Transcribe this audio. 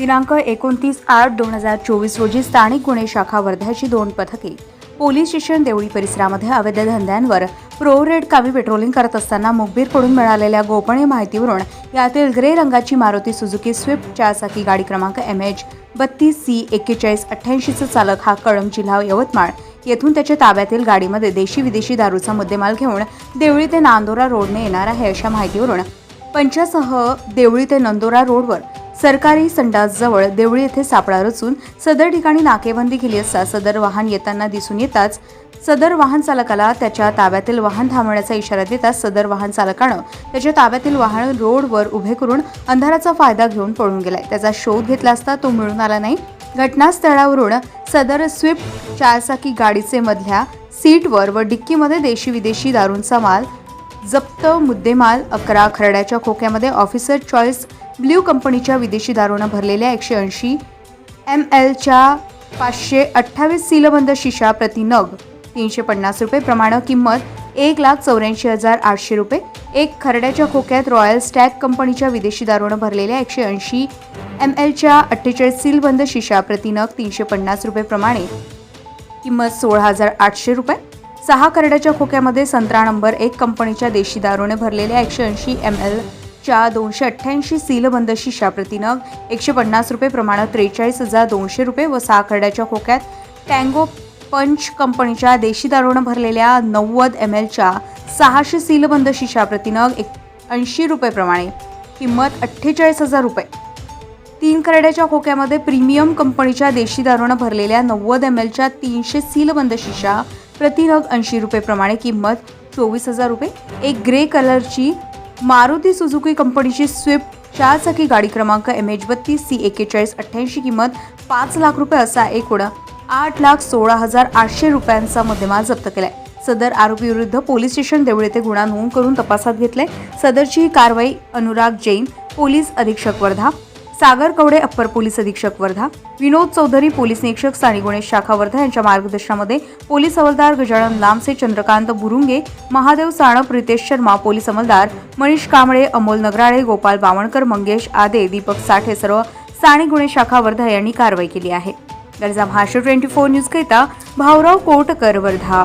दिनांक एकोणतीस आठ दोन हजार चोवीस रोजी स्थानिक गुन्हे शाखा वर्ध्याची दोन पथके पोलीस स्टेशन देवळी परिसरामध्ये अवैध धंद्यांवर प्रो रेड कामी पेट्रोलिंग करत असताना मुखबीरकडून मिळालेल्या गोपनीय माहितीवरून यातील ग्रे रंगाची मारुती सुझुकी स्विफ्ट चारचाकी गाडी क्रमांक एम एच बत्तीस सी एक्केचाळीस अठ्ठ्याऐंशीचा चालक हा कळम जिल्हा यवतमाळ येथून त्याच्या ताब्यातील गाडीमध्ये देशी विदेशी दारूचा मुद्देमाल घेऊन देवळी ते नांदोरा रोडने येणार आहे अशा माहितीवरून. पंचासह देवळी ते नंदोरा रोडवर सरकारी संडासजवळ देवळी येथे सापळा रचून सदर ठिकाणी नाकेबंदी केली असता सदर वाहन येताना दिसून येताच सदर वाहन चालकाला त्याच्या ताब्यातील वाहन थांबवण्याचा इशारा देताच सदर वाहन चालकानं त्याच्या ताब्यातील वाहन रोडवर उभे करून अंधाराचा फायदा घेऊन पळून गेलाय. त्याचा शोध घेतला असता तो मिळून आला नाही. घटनास्थळावरून सदर स्विफ्ट चारचाकी गाडीचे मधल्या सीटवर व डिक्कीमध्ये देशी विदेशी दारूंचा माल जप्त मुद्देमाल अकरा खरड्याच्या खोक्यामध्ये ऑफिसर चॉईस ब्ल्यू कंपनीच्या विदेशी दारूनं भरलेल्या एकशे ऐंशी एम एलच्या पाचशे अठ्ठावीस सीलबंद शिशा प्रति नग तीनशे पन्नास रुपये प्रमाण किंमत एक लाख चौऱ्याऐंशी हजार आठशे रुपये. एक खरड्याच्या खोक्यात रॉयल स्टॅग कंपनीच्या विदेशी दारूनं भरलेल्या एकशे ऐंशी एम एलच्या अठ्ठेचाळीस सीलबंद शिशा प्रति नग तीनशे पन्नास रुपये प्रमाणे. किंमत सोळा हजार आठशे रुपये. सहा करड्याच्या खोक्यामध्ये संत्रा नंबर एक कंपनीच्या देशी दारूने भरलेल्या एकशे ऐंशी एम एल च्या दोनशे अठ्ठ्याऐंशी सीलबंद शिशा प्रतिनग एकशे पन्नास रुपये प्रमाणात त्रेचाळीस हजार दोनशे रुपये व सहा खरड्याच्या खोक्यात टँगो पंच कंपनीच्या देशी दारूनं भरलेल्या नव्वद एम एलच्या सहाशे सीलबंद शिशा प्रतिनग एक ऐंशी रुपये प्रमाणे किंमत अठ्ठेचाळीस हजार रुपये. तीन करड्याच्या खोक्यामध्ये प्रीमियम कंपनीच्या देशी दारूनं भरलेल्या नव्वद एम एलच्या तीनशे सीलबंद शिशा प्रति नग ऐंशी रुपये प्रमाणे किंमत चोवीस हजार रुपये. एक ग्रे कलरची मारुती सुझुकी कंपनीची स्विफ्ट चारचाकी गाडी क्रमांक एम एच बत्तीस सी एकेचाळीस अठ्ठ्याऐंशी किंमत पाच लाख रुपये असा एकूण आठ लाख सोळा हजार आठशे रुपयांचा मुद्देमाल जप्त केलाय. सदर आरोपी विरुद्ध पोलीस स्टेशन देवळे येथे गुन्हा नोंद करून तपासात घेतलाय. सदरची ही कारवाई अनुराग जैन पोलीस अधीक्षक वर्धा सागर कवडे अप्पर पोलीस अधीक्षक वर्धा विनोद चौधरी पोलीस निरीक्षक स्थानिक गुन्हे शाखा वर्धा यांच्या मार्गदर्शनामध्ये पोलीस हवालदार गजानन लांबसे चंद्रकांत बुरुंगे महादेव साणप रितेश शर्मा पोलीस अंमलदार मनीष कांबळे अमोल नगराळे गोपाल बावणकर मंगेश आदे दीपक साठे सर्व स्थानिक गुन्हे शाखा वर्धा यांनी कारवाई केली आहे. गरजा महाराष्ट्र ट्वेंटी फोर न्यूजकरिता भाऊराव कोटकर वर्धा.